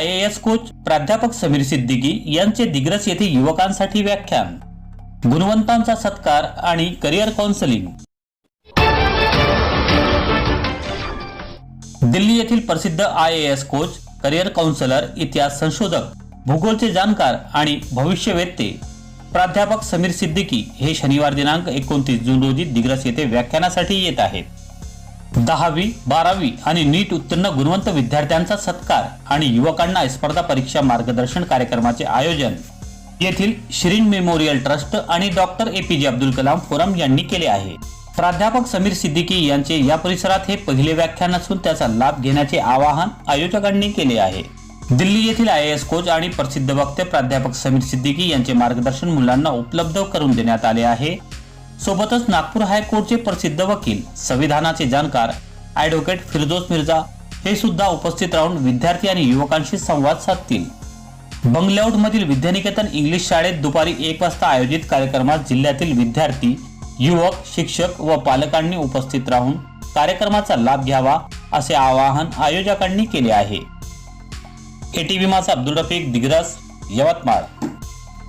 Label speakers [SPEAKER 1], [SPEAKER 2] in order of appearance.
[SPEAKER 1] S coach प्राध्यापक समीर सिद्दीकी यांचे दिग्रस येथे युवकांसाठी व्याख्यान. गुणवंतांचा सत्कार आणि करिअर काउन्सिलिंग दिल्ली येथील प्रसिद्ध I A S coach career counsellor इतिहास संशोधक भूगोलचे जाणकार आणि भविष्यवेत्ते. प्राध्यापक समीर सिद्दीकी हे शनिवार दिनांक एकोणतीस जून रोजी दिग्रस येथे व्याख्यानासाठी येत आहेत. दहावी बारावी आणि नीट उत्तीर्ण गुणवंत विद्यार्थ्यांचा सत्कार आणि युवकांना स्पर्धा परीक्षा मार्गदर्शन कार्यक्रमाचे आयोजन येथील श्रीन मेमोरियल ट्रस्ट आणि doctor A P J Abdul Kalam forum यांनी केले आहे. प्राध्यापक समीर सिद्दीकी यांचे या परिसरात हे पहिले व्याख्यान असून त्याचा लाभ घेण्याचे आवाहन आयोजकांनी केले आहे. दिल्ली येथील आय एस कोच आणि प्रसिद्ध वक्ते प्राध्यापक समीर सिद्दीकी यांचे मार्गदर्शन मुलांना उपलब्ध करून देण्यात आले आहे. सोबतच नागपूर हायकोर्टचे प्रसिद्ध वकील संविधानाचे जाणकार ॲडव्होकेट फिरदोस मिर्झा हे सुद्धा उपस्थित राहून विद्यार्थी आणि युवकांशी संवाद साधतील. बंगलेआउट मधील विद्यानिकेतन इंग्लिश शाळेत दुपारी एक वाजता आयोजित कार्यक्रमात जिल्ह्यातील विद्यार्थी युवक शिक्षक व पालकांनी उपस्थित राहून कार्यक्रमाचा लाभ घ्यावा असे आवाहन आयोजकांनी केले आहे. एटीव्ही माझा अब्दुल रफीक दिग्रस यवतमाळ.